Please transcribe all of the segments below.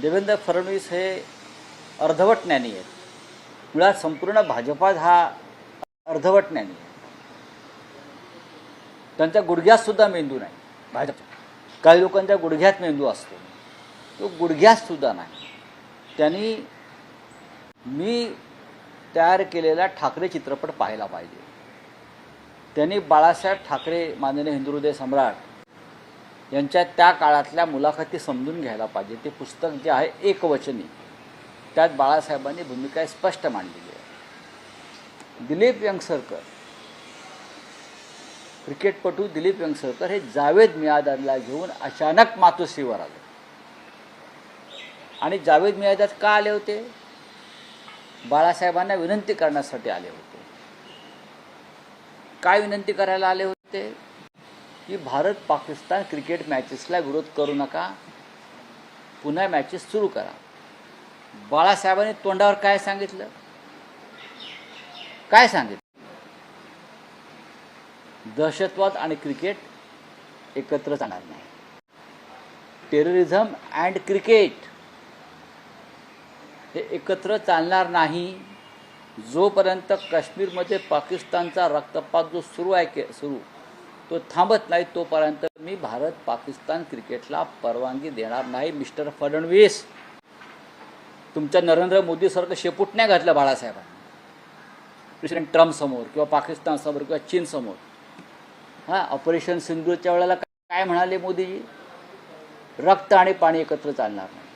देवेंद्र फडणवीस हे अर्धवट ज्ञानी आहेत. मुळात संपूर्ण भाजपात हा अर्धवट ज्ञानी आहे. त्यांच्या गुडघ्यातसुद्धा मेंदू नाही. भाजप. काही लोकांच्या गुडघ्यात मेंदू असतो. तो गुडघ्यातसुद्धा नाही. त्यांनी मी तयार केलेला ठाकरे चित्रपट पाहायला पाहिजे. त्यांनी बाळासाहेब ठाकरे माननीय हिंदू हृदय सम्राट यांच्या त्या काळातल्या मुलाखती समजून घ्यायला पाहिजे. ते पुस्तक जे आहे एकवचनी. त्यात बाळासाहेबांनी भूमिका स्पष्ट मांडलेली आहे. दिलीप यंगसरकर क्रिकेटपटू दिलीप यंगसरकर हे जावेद मियादादला घेऊन अचानक मातोश्रीवर आले. आणि जावेद मियादाद का आले होते? बाळासाहेबांना विनंती करण्यासाठी आले होते. काय विनंती करायला आले होते? की भारत पाकिस्तान क्रिकेट मॅचेसला विरोध करू नका. पुन्हा मॅचेस सुरू करा. बाळासाहेबांनी तोंडावर काय सांगितलं? काय सांगितलं? दहशतवाद आणि क्रिकेट एकत्र जाणार नाही. टेररिझम अँड क्रिकेट हे एकत्र चालणार नाही. जोपर्यंत काश्मीरमध्ये पाकिस्तानचा रक्तपात जो सुरू आहे के सुरू तो थांबत नाही तोपर्यंत मी भारत पाकिस्तान क्रिकेटला परवानगी देणार नाही मिस्टर फडणवीस. तुमच्या नरेंद्र मोदीसारखं शेपूट नाही घातलं बाळासाहेबांनी. प्रेसिडेंट ट्रम्प समोर किंवा पाकिस्तान समोर किंवा चीन समोर. हां ऑपरेशन सिंधूच्या वेळेला काय म्हणाले मोदीजी? रक्त आणि पाणी एकत्र चालणार नाही.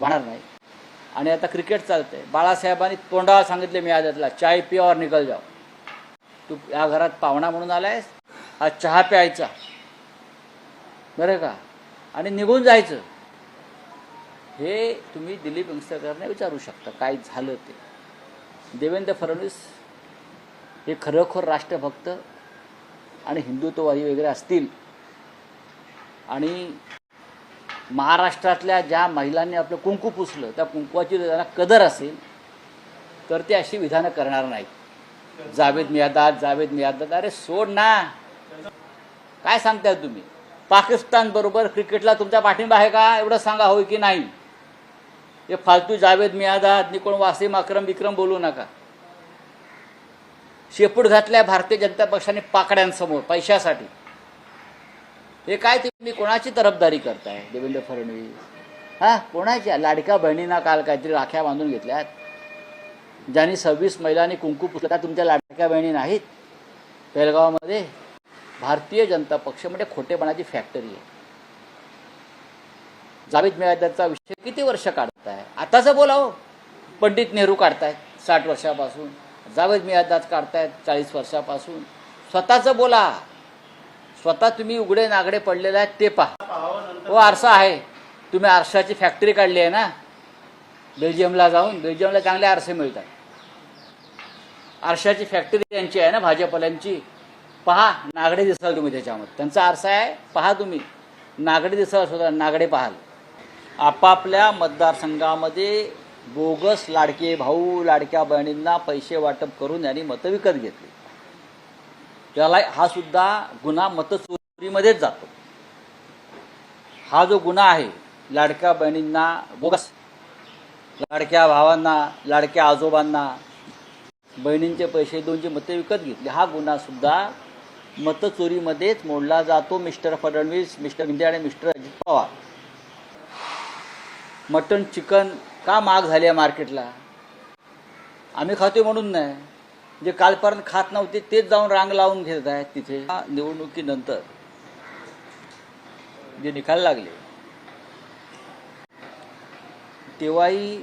वाहणार नाही. आणि आता क्रिकेट चालतंय. बाळासाहेबांनी तोंडाला सांगितले मी आजातला चाय पिया और निकल जाओ. तू या घरात पाहुणा म्हणून आलायस? हा चहा प्यायचा. बरं का? आणि निघून जायचं. हे तुम्ही दिलीप यंगस्टरकरने विचारू शकता काय झालं ते. देवेंद्र फडणवीस हे खरोखर राष्ट्रभक्त आणि हिंदुत्ववादी वगैरे असतील. आणि महाराष्ट्रातल्या ज्या महिलांनी आपलं कुंकू पुसलं त्या कुंकूची जर त्यांना कदर असेल तर ते अशी विधानं करणार नाहीत. जावेद मियादाद जावेद मियादाद अरे सोड ना. काय सांगताय तुम्ही? पाकिस्तान बरोबर क्रिकेटला तुमचा पाठिंबा आहे का? एवढं सांगा होय की नाही? हे फालतू जावेद मियादाद निकोण वासिम अक्रम विक्रम बोलू नका. शेपूट घातल्या भारतीय जनता पक्षाने पाकड्यांसमोर पैशासाठी. हे काय तुम्ही कोणाची तरफदारी करताय देवेंद्र फडणवीस? हा? कोणाच्या? लाडक्या बहिणींना काल काहीतरी राख्या बांधून घेतल्यात. ज्यांनी सव्वीस महिलांनी कुंकू पुसलं त्या तुमच्या लाडक्या बहिणी नाहीत? पेलगावमध्ये भारतीय जनता पक्ष म्हणजे खोटेपणाची फॅक्टरी आहे. जावेद मियादाचा विषय किती वर्ष काढताय? आताचं बोलाव. पंडित नेहरू काढतायत साठ वर्षापासून. जावेद मियादाद काढतायत चाळीस वर्षापासून. स्वतःचं बोला. स्वतः तुम्ही उघडे नागडे पडलेले आहेत ते पहा. हो आरसा आहे. तुम्ही आरशाची फॅक्टरी काढली आहे ना? बेल्जियमला जाऊन. बेल्जियमला चांगले आरसे मिळतात. आरशाची फॅक्टरी त्यांची आहे ना भाजपल्यांची पहा नागडे दिसाल तुम्ही त्याच्यामध्ये त्यांचा आरसा आहे पहा तुम्ही. नागडे दिसाल स्वतः नागडे पाहाल. आपापल्या मतदारसंघामध्ये बोगस लाडके भाऊ लाडक्या बहिणींना पैसे वाटप करून यांनी मतं विकत घेतली. त्याला हा सुद्धा गुन्हा मतचोरीमध्येच जातो. हा जो गुन्हा आहे लाडक्या बहिणींना बोगस लाडक्या भावांना लाडक्या आजोबांना बहिणींचे पैसे दोनचे मते विकत घेतली हा गुन्हा सुद्धा मतचोरीमध्येच मोडला जातो मिस्टर फडणवीस मिस्टर शिंदे आणि mister Ajit Pawar. Mutton chicken का महाग झाले आहे मार्केटला? आम्ही खातोय म्हणून नाही. जे कालपर्यंत खात नव्हते तेच जाऊन रांग लावून घेत आहेत तिथे. निवडणुकीनंतर जे निकाल लागले. तेव्हाही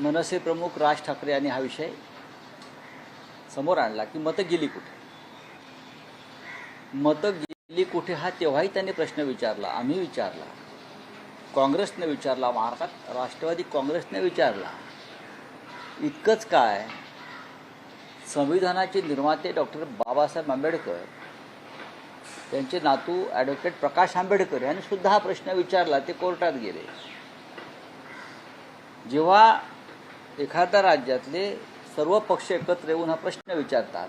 मनसे प्रमुख राज ठाकरे यांनी हा विषय समोर आणला की मतं गेली कुठे? मतं गेली कुठे हा तेव्हाही त्यांनी प्रश्न विचारला आम्ही विचारला. काँग्रेसने विचारला महाराष्ट्रात राष्ट्रवादी काँग्रेसने विचारला. इतकंच काय? संविधानाचे निर्माते डॉक्टर बाबासाहेब आंबेडकर त्यांचे नातू ॲडव्होकेट प्रकाश आंबेडकर यांनी सुद्धा हा प्रश्न विचारला ते कोर्टात गेले. जेव्हा एखाद्या राज्यातले सर्व पक्ष एकत्र येऊन हा प्रश्न विचारतात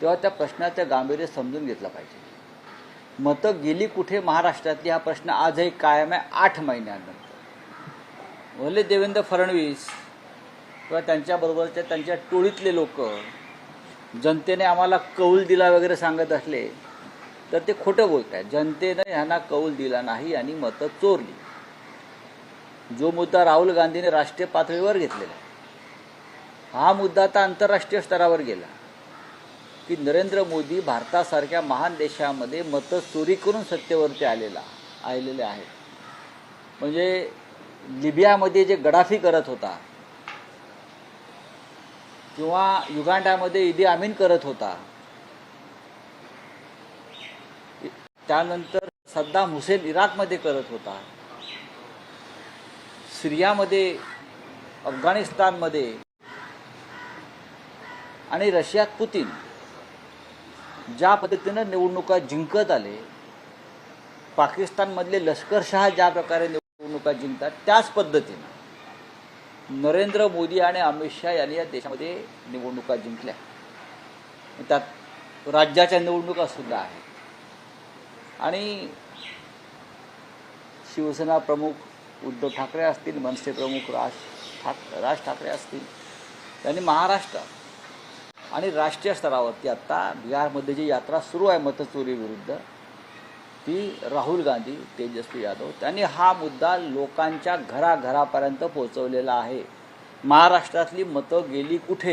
तेव्हा त्या प्रश्नाचं गांभीर्य समजून घेतलं पाहिजे. मतं गेली कुठे महाराष्ट्रातली हा प्रश्न आजही कायम आहे आठ महिन्यानंतर. भले देवेंद्र फडणवीस किंवा त्यांच्याबरोबरच्या त्यांच्या टोळीतले लोक जनतेने आम्हाला कौल दिला वगैरे सांगत असले तर ते खोटं बोलत आहेत जनतेनं ह्यांना कौल दिला नाही आणि मतं चोरली. जो मुद्दा राहुल गांधीने राष्ट्रीय पातळीवर घेतलेला आहे हा मुद्दा आता आंतरराष्ट्रीय स्तरावर गेला. की नरेंद्र मोदी भारतासारख्या महान देशामध्ये मतं चोरी करून सत्तेवरती आलेला आलेले आहेत. म्हणजे लिबियामध्ये जे गडाफी करत होता किंवा युगांडामध्ये इदी आमीन करत होता त्यानंतर सद्दाम हुसेन इराकमध्ये करत होता सिरियामध्ये अफगाणिस्तानमध्ये आणि रशियात पुतीन ज्या पद्धतीनं निवडणुका जिंकत आले पाकिस्तानमधले लष्करशहा ज्या प्रकारे निवडणुका जिंकतात त्याच पद्धतीनं नरेंद्र मोदी आणि अमित शहा यांनी या देशामध्ये निवडणुका जिंकल्या. त्यात राज्याच्या निवडणुका सुद्धा आहेत. आणि शिवसेना प्रमुख उद्धव ठाकरे असतील मनसे प्रमुख राज ठाक राज ठाकरे असतील त्यांनी महाराष्ट्रात आणि राष्ट्रीय स्तरावरती आत्ता बिहारमध्ये जी यात्रा सुरू आहे मतचोरीविरुद्ध ती राहुल गांधी तेजस्वी यादव त्यांनी हा मुद्दा लोकांच्या घराघरापर्यंत पोहोचवलेला आहे. महाराष्ट्रातली मतं गेली कुठे?